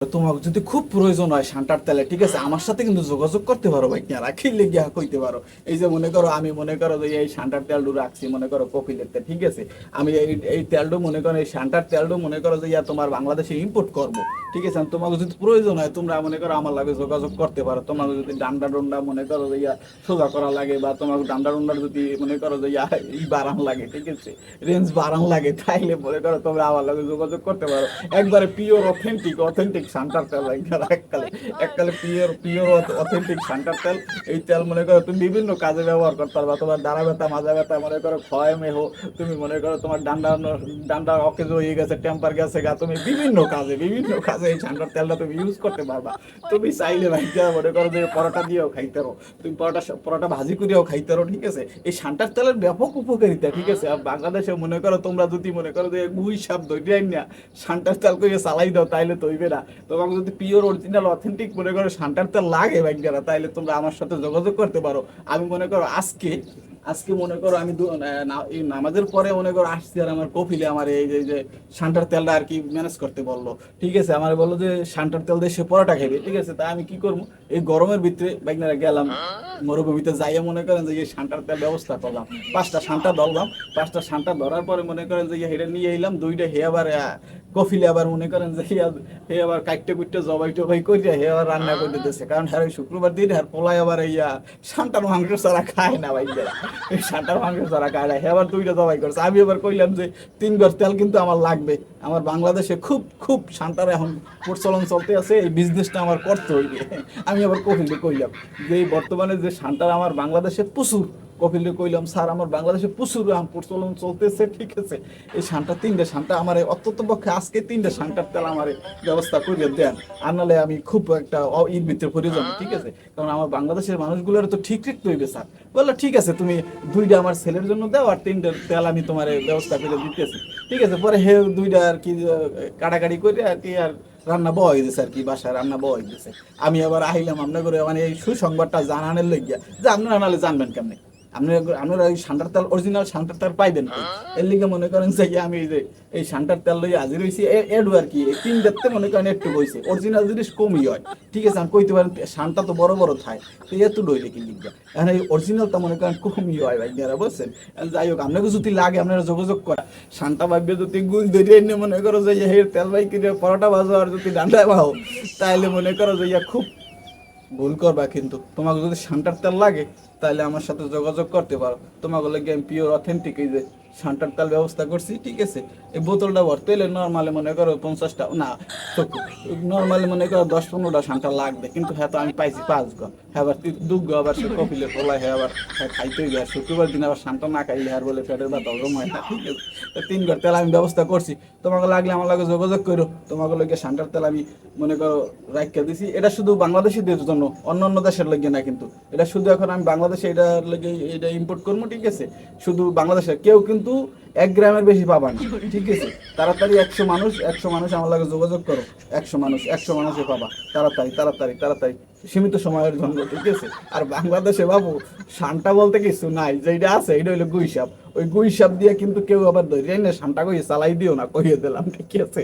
তোমার যদি খুব প্রয়োজন হয় শান্টার তেলে, ঠিক আছে? আমার সাথে কিন্তু যোগাযোগ করতে পারো ভাই কেন রাখিলে গিয়া কইতে পারো। এই যে মনে করো, আমি মনে করো যে এই শান্টার তেলডু রাখছি, মনে করো কপিলের তেল ঠিক আছে? আমি এই এই তেলডু মনে করো, এই শান্টার তেলডু মনে করো যে ইয়া তোমার বাংলাদেশে ইম্পোর্ট করব, ঠিক আছে? তোমাকে যদি প্রয়োজন হয়, তোমরা মনে করো আমার লাগে যোগাযোগ করতে পারো। তোমাকে যদি ডান্ডা ডন্ডা মনে করো যে ইয়া সোজা করা লাগে, বা তোমাকে ডান্ডা ডন্ডার যদি মনে করো যে ইয়া ই বাড়ান লাগে, ঠিক আছে? রেঞ্জ বাড়ান লাগে, তাইলে মনে করো তোমরা আমার লাগে যোগাযোগ করতে পারো। একবারে পিওর অথেন্টিক অথেন্টিক শান্টার তেল এককালে এককালে পিওর পিওর অথেন্টিক শান্টার তেল। এই তেল মনে করো তুমি বিভিন্ন কাজে ব্যবহার করতে পারবা। তোমার দাঁড়া ব্যথা মাজা ব্যথা মনে করো ক্ষয় মেহ তুমি মনে করো তোমার ডান্ডা ডান্ডা অকেজ হয়ে গেছে টেম্পার গেছে গা তুমি বিভিন্ন কাজে বিভিন্ন কাজে এই শান্টার তেলটা তুমি ইউজ করতে পারবা। তুমি চাইলে ভাইয়া মনে করো যে পরোটা দিয়েও খাইতে পারো। তুমি পরোটা পরোটা ভাজি করিয়াও খাইতে পারো ঠিক আছে? এই সান্টার তেলের ব্যাপক উপকারিতা ঠিক আছে? আর বাংলাদেশে মনে করো তোমরা যদি মনে করো যে গুই সাপ দইটাই না শান্টার তেল করে চালাই দাও তাইলে তৈবে না। তোমাকে যদি পিওর অরিজিনাল অথেন্টিক মনে করো শান্টার তেল লাগে ভাইজারা তাইলে তোমরা আমার সাথে যোগাযোগ করতে পারো। আমি মনে করো আজকে আজকে মনে করো আমি নামাজের পরে মনে করো আসছি আর আমার কপিলে আমার এই যে- শান্টার তেলটা আর কি ম্যানেজ করতে বলল। ঠিক আছে আমার বলল যে শান্টার তেল দিয়ে সে পরোটা খাবে ঠিক আছে? তা আমি কি করব? এই গরমের ভিতরে বাইকনারা গেলাম মরুভূমিতে যাইয়া মনে করেন যে এই শান্টার তেল ব্যবস্থা করলাম। পাঁচটা শান্টা ধরলাম পাঁচটা শান্টা ধরার পরে মনে করেন যে হেটা নিয়ে এলাম দুইটা হে আবার আহ, কফিলে আবার মনে করেন যে হে আবার কাইটে কুইটে জবাই টবাই করিয়া হে আবার রান্না করে দিতেছে কারণ হ্যাঁ ওই শুক্রবার দিন হ্যাঁ পোলাই আবার ইয়া শান্টার মাংস ছাড়া খায় না ভাই এই শান্টার মাংস ছাড়া খায় না। হে আবার দুইটা জবাই করছে। আমি আবার কইলাম যে তিন ঘর তেল কিন্তু আমার লাগবে। আমার বাংলাদেশে খুব খুব শান্টার এখন প্রচলন চলতে আছে। এই বিজনেসটা আমার করতে হইবে। আমি আবার কফিলে কইলাম যে বর্তমানে যে শান্টার আমার বাংলাদেশে প্রচুর কপিলে কইলাম স্যার আমার বাংলাদেশে প্রচুর আম প্রচলন চলতেছে ঠিক আছে। এই শানটা তিনটে শানটা আমার অত্যন্ত পক্ষে আজকে তিনটে শানটার তেল আমার ব্যবস্থা করে দেন। আর নাহলে আমি খুব একটা অ- ঈদ ভিতরে পড়ে যাব ঠিক আছে? কারণ আমার বাংলাদেশের মানুষগুলোর তো ঠিক ঠিক তৈবে স্যার। বলল ঠিক আছে তুমি দুইটা আমার ছেলের জন্য দাও আর তিনটে তেল আমি তোমার ব্যবস্থা করে দিতেছি। ঠিক আছে পরে হে দুইটা আর কি কাটাকাটি করে আর কি আর রান্না বয় দিছে আর কি বাসায় রান্না বয় দিছে। আমি আবার আহিলাম আপনার করে মানে এই সুসংবাদটা জানানোর লইগিয়া যে আপনারা নাহলে জানবেন কেমনে? আপনি আপনারা শান্টার তেল অরিজিনাল তেল? এর লিগে মনে করেন যে আমি এই যে এই তেল লই হাজির হইছি, এ- এডু আর কি তিন দেখতে মনে করেন একটু বইছে। অরিজিনাল জিনিস কমই হয়। ঠিক আছে, আমি কইতে পারেন তো বড় বড় তো কি লিখবা? এখন এই অরিজিনালটা মনে করেন কমই হয় ভাই যারা এখন যাই হোক, আপনাকে যদি লাগে, আপনারা যোগাযোগ করা শানটা ভাববে যদি গুল ধরে এনে মনে করো যে হের তেল ভাই কিনে পরোটা বাজো আর যদি ডান্ডা বাও তাহলে মনে করো যে খুব ভুল করবা কিন্তু। তোমাকে যদি শান্টার তেল লাগে তাহলে আমার সাথে যোগাযোগ করতে পারো। তোমাকে লাগে আমি পিওর অথেন্টিক এই যে। শান্টার তেল ব্যবস্থা করছি, ঠিক আছে? এই বোতলটা ভরতে হলে নর্মালি মনে করো পঞ্চাশটা, না নর্মালি মনে করো দশ পনেরোটা শান্টা লাগবে, কিন্তু হ্যাঁ তো আমি পাইছি পাঁচ হ্যাঁ আবার আবার সে কপিলে পোলা হ্যাঁ আবার হ্যাঁ গিয়ে শুক্রবার দিন আবার শান্তা না খাইলে আর বলে হয় না, ঠিক আছে? তিন ঘর তেল আমি ব্যবস্থা করছি। তোমাকে লাগলে আমার লাগে যোগাযোগ করো, তোমাকে লাগে শান্টার তেল আমি মনে করো রাখিয়া দিছি। এটা শুধু বাংলাদেশিদের জন্য অন্য অন্য দেশের লাগে না কিন্তু। এটা শুধু এখন আমি বাংলাদেশে এটা লাগে, এটা ইম্পোর্ট করব, ঠিক আছে? শুধু বাংলাদেশে কেউ কিন্তু এক গ্রামের বেশি পাবা না। ঠিক আছে? তাড়াতাড়ি একশো মানুষ একশো মানুষ আমার লাগে যোগাযোগ করো। একশো মানুষ, একশো মানুষে পাবা। তাড়াতাড়ি তাড়াতাড়ি তাড়াতাড়ি। সীমিত সময়ের জন্য, ঠিক আছে? আর বাংলাদেশে বাবু শানটা বলতে কিছু নাই। যেটা আছে এটা হইল গুইসাপ। ওই গুইসাপ দিয়ে কিন্তু কেউ আবার ধরে না শানটা কই চালাই দিও না, কইয়ে দিলাম, ঠিক আছে?